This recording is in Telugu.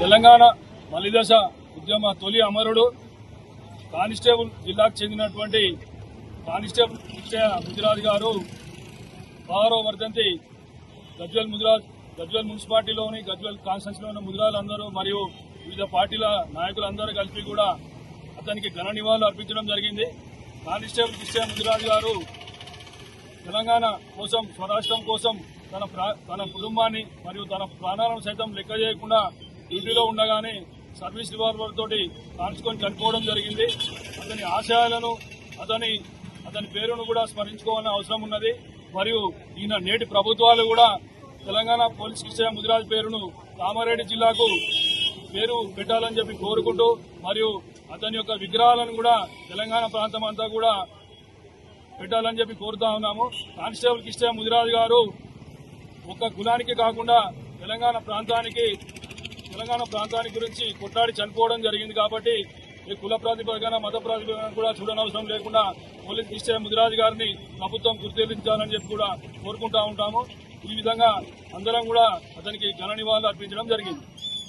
తెలంగాణ మలిదశ ఉద్యమ తొలి అమరుడు కానిస్టేబుల్ జిల్లాకు చెందినటువంటి కానిస్టేబుల్ ఇచ్చయ ముదిరాజు గారు పదహారో వర్ధంతి గజ్వల్ ముదిరాజ్ గజ్వల్ మున్సిపాలిటీలోని గజ్వల్ కాన్స్టెన్సీలో ఉన్న ముదిరాజులందరూ మరియు వివిధ పార్టీల నాయకులందరూ కలిపి కూడా అతనికి ఘన నివాళులు అర్పించడం జరిగింది. కానిస్టేబుల్ కృష్ణ ముదిరాజు గారు తెలంగాణ కోసం స్వరాష్ట్రం కోసం తన ప్రా- తన కుటుంబాన్ని మరియు తన ప్రాణాలను సైతం లెక్క చేయకుండా డ్యూటీలో ఉండగానే సర్వీస్ రివాల్వర్ తోటి కాల్చుకొని చనిపోవడం జరిగింది. అతని ఆశయాలను అతని అతని పేరును కూడా స్మరించుకోవాలని అవసరం ఉన్నది. మరియు ఈయన నేటి ప్రభుత్వాలు కూడా తెలంగాణ పోలీస్ కిష్టయ్య ముదిరాజ్ పేరును కామారెడ్డి జిల్లాకు పేరు పెట్టాలని చెప్పి కోరుకుంటూ మరియు అతని యొక్క విగ్రహాలను కూడా తెలంగాణ ప్రాంతం అంతా కూడా పెట్టాలని చెప్పి కోరుతా ఉన్నాము. కానిస్టేబుల్ కిష్టయ్య ముదిరాజు గారు ఒక కులానికి కాకుండా తెలంగాణ ప్రాంతానికి తెలంగాణ ప్రాంతానికి గురించి కొట్లాడి చనిపోవడం జరిగింది కాబట్టి ఈ కుల ప్రాతిపదికన మత ప్రాతిపదికన కూడా చూడనవసరం లేకుండా పోలీస్ కిష్టయ్య ముదిరాజు గారిని ప్రభుత్వం గుర్తించాలని చెప్పి కూడా కోరుకుంటా ఉంటాము. ఈ విధంగా అందరం కూడా అతనికి ఘన నివాళులు అర్పించడం జరిగింది.